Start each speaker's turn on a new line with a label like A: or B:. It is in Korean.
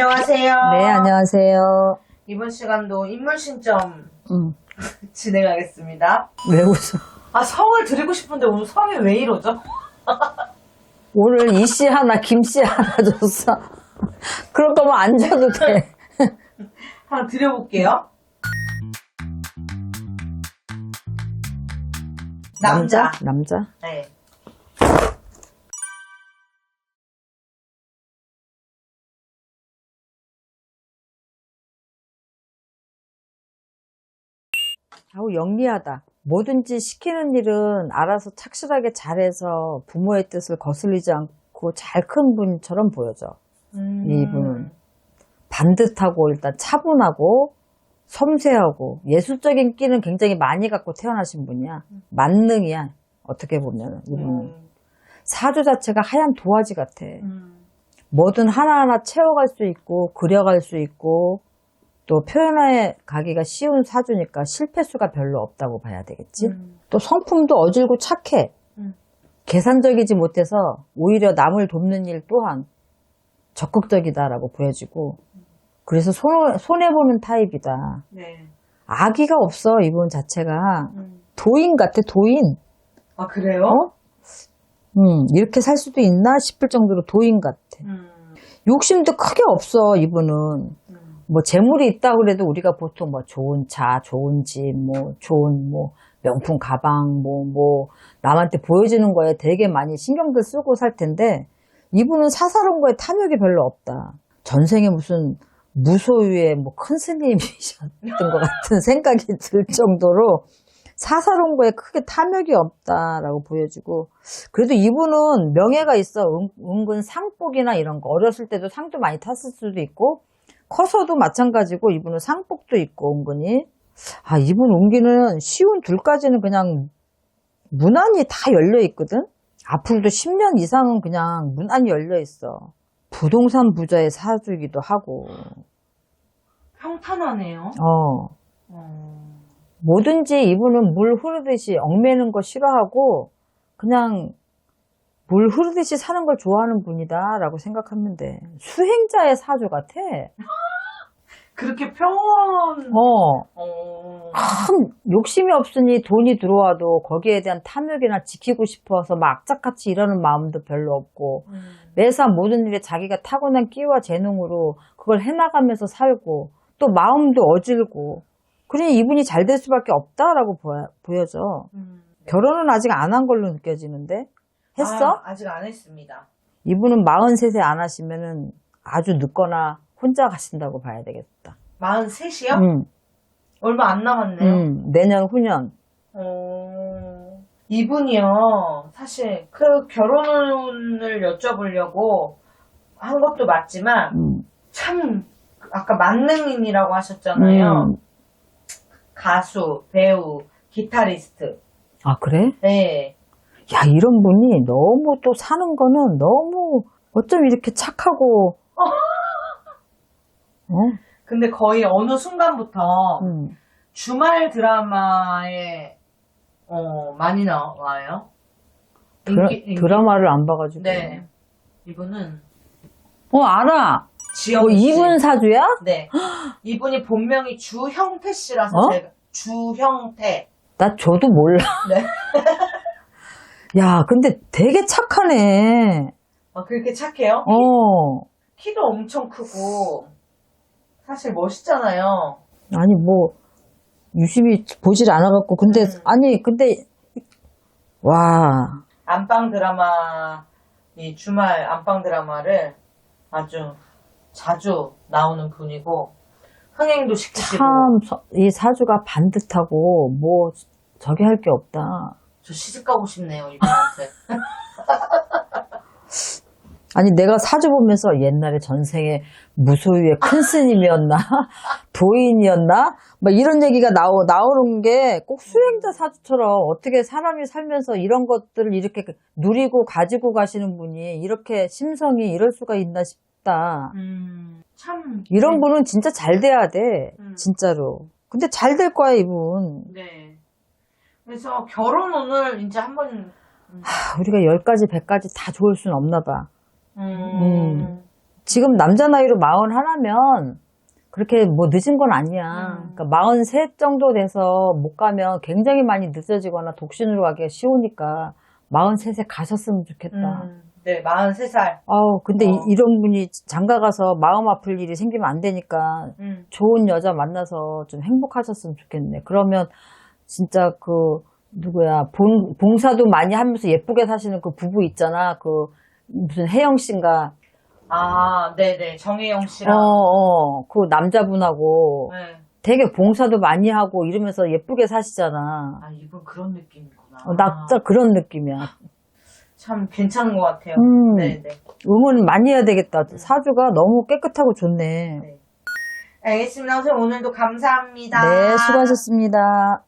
A: 안녕하세요.
B: 네, 안녕하세요.
A: 이번 시간도 인물 신점
B: 음,
A: 진행하겠습니다.
B: 왜 웃어?
A: 아, 성을 드리고 싶은데 오늘 성이 왜 이러죠?
B: 오늘 이 씨 하나, 김 씨 하나 줬어. 그럴 거면 안 줘도 돼.
A: 하나 드려볼게요. 남자.
B: 남자?
A: 네.
B: 아우, 영리하다. 뭐든지 시키는 일은 알아서 착실하게 잘해서 부모의 뜻을 거슬리지 않고 잘 큰 분처럼 보여져.
A: 음.
B: 이분은. 반듯하고 일단 차분하고 섬세하고 예술적인 끼는 굉장히 많이 갖고 태어나신 분이야. 만능이야. 어떻게 보면 이분은.
A: 음.
B: 사주 자체가 하얀 도화지 같아.
A: 음.
B: 뭐든 하나하나 채워갈 수 있고 그려갈 수 있고 또 표현해 가기가 쉬운 사주니까 실패수가 별로 없다고 봐야 되겠지.
A: 음.
B: 또 성품도 어질고 착해.
A: 음.
B: 계산적이지 못해서 오히려 남을 돕는 일 또한 적극적이다라고 보여지고 그래서 손, 손해보는 타입이다.
A: 네.
B: 아기가 없어 이분 자체가
A: 음.
B: 도인 같아 도인.
A: 아, 그래요?
B: 어? 음, 이렇게 살 수도 있나 싶을 정도로 도인 같아.
A: 음.
B: 욕심도 크게 없어 이분은.
A: 음.
B: 뭐 재물이 있다 그래도 우리가 보통 뭐 좋은 차, 좋은 집, 뭐 좋은 뭐 명품 가방, 뭐뭐 남한테 보여주는 거에 되게 많이 신경들 쓰고 살 텐데 이분은 사사로운 거에 탐욕이 별로 없다. 전생에 무슨 무소유의 뭐 큰 스님이셨던 것 같은 생각이 들 정도로 사사로운 거에 크게 탐욕이 없다라고 보여지고 그래도 이분은 명예가 있어 은, 은근 상복이나 이런 거 어렸을 때도 상도 많이 탔을 수도 있고 커서도 마찬가지고 이분은 상복도 있고 은근히 아 이분 운기는 쉬운 둘까지는 그냥 무난히 다 열려 있거든? 앞으로도 10년 이상은 그냥 무난히 열려 있어. 부동산 부자의 사주이기도 하고.
A: 평탄하네요.
B: 어.
A: 어.
B: 뭐든지 이분은 물 흐르듯이 얽매는 거 싫어하고 그냥 물 흐르듯이 사는 걸 좋아하는 분이다 라고 생각하면 돼. 수행자의 사주 같아.
A: 그렇게 평온.
B: 어.
A: 어.
B: 큰 욕심이 없으니 돈이 들어와도 거기에 대한 탐욕이나 지키고 싶어서 막 악착같이 이러는 마음도 별로 없고
A: 음.
B: 매사 모든 일에 자기가 타고난 끼와 재능으로 그걸 해나가면서 살고 또 마음도 어질고 그러니 이분이 잘 될 수밖에 없다라고 보여, 보여져.
A: 음.
B: 결혼은 아직 안 한 걸로 느껴지는데 했어?
A: 아, 아직 안 했습니다.
B: 이분은 43세 안 하시면은 아주 늦거나 혼자 가신다고 봐야 되겠다.
A: 43이요?
B: 음,
A: 얼마 안 남았네요.
B: 음, 내년 후년.
A: 어, 이분이요, 사실 그 결혼을 여쭤보려고 한 것도 맞지만,
B: 음,
A: 참, 아까 만능인이라고 하셨잖아요.
B: 음.
A: 가수, 배우, 기타리스트.
B: 아 그래?
A: 네.
B: 야 이런 분이 너무 또 사는 거는 너무 어쩜 이렇게 착하고 어?
A: 근데 거의 어느 순간부터
B: 음.
A: 주말 드라마에, 어, 많이 나와요.
B: 드라,
A: 인기- 인기-
B: 드라마를 안 봐가지고.
A: 네. 이분은
B: 어 알아.
A: 지영
B: 어
A: 씨.
B: 이분 사주야?
A: 네. 이분이 본명이 주형태 씨라서
B: 어?
A: 제가 주형태.
B: 나 저도 몰라.
A: 네.
B: 야 근데 되게 착하네.
A: 어, 그렇게 착해요?
B: 어.
A: 키도 엄청 크고 사실 멋있잖아요.
B: 아니 뭐 유심히 보질 않아갖고 근데
A: 음.
B: 아니 근데 와
A: 안방 드라마 이 주말 안방 드라마를 아주 자주 나오는 분이고 흥행도 시키시고
B: 참 이 사주가 반듯하고 뭐 저기 할 게 없다.
A: 저 시집 가고 싶네요 이분한테.
B: 아니 내가 사주 보면서 옛날에 전생에 무소유의 큰 스님이었나 도인이었나 막 이런 얘기가 나오 나오는 게 꼭 수행자 사주처럼 어떻게 사람이 살면서 이런 것들을 이렇게 누리고 가지고 가시는 분이 이렇게 심성이 이럴 수가 있나 싶다.
A: 음, 참
B: 이런 분은 진짜 잘 돼야 돼.
A: 음.
B: 진짜로. 근데 잘 될 거야, 이분.
A: 네. 그래서 결혼운을 이제 한번
B: 하, 우리가 10가지, 100가지 다 좋을 수는 없나 봐.
A: 음,
B: 음. 지금 남자 나이로 마흔 하나면 그렇게 뭐 늦은 건 아니야.
A: 음.
B: 그러니까 마흔 셋 정도 돼서 못 가면 굉장히 많이 늦어지거나 독신으로 가기가 쉬우니까 마흔 셋에 가셨으면 좋겠다.
A: 음, 네, 43살.
B: 아우, 근데
A: 어.
B: 이, 런 분이 장가 가서 마음 아플 일이 생기면 안 되니까
A: 음.
B: 좋은 여자 만나서 좀 행복하셨으면 좋겠네. 그러면 진짜 그 누구야 본, 봉사도 많이 하면서 예쁘게 사시는 그 부부 있잖아. 그 무슨 혜영 씨인가.
A: 아, 네네. 정혜영 씨랑.
B: 어, 어, 그 남자분하고
A: 네.
B: 되게 봉사도 많이 하고 이러면서 예쁘게 사시잖아.
A: 아, 이분 그런 느낌이구나.
B: 어, 나 진짜 그런 느낌이야.
A: 참 괜찮은 것 같아요.
B: 음.
A: 네네.
B: 응원 많이 해야 되겠다. 사주가 너무 깨끗하고 좋네.
A: 알겠습니다. 선생님 오늘도 감사합니다.
B: 네, 수고하셨습니다.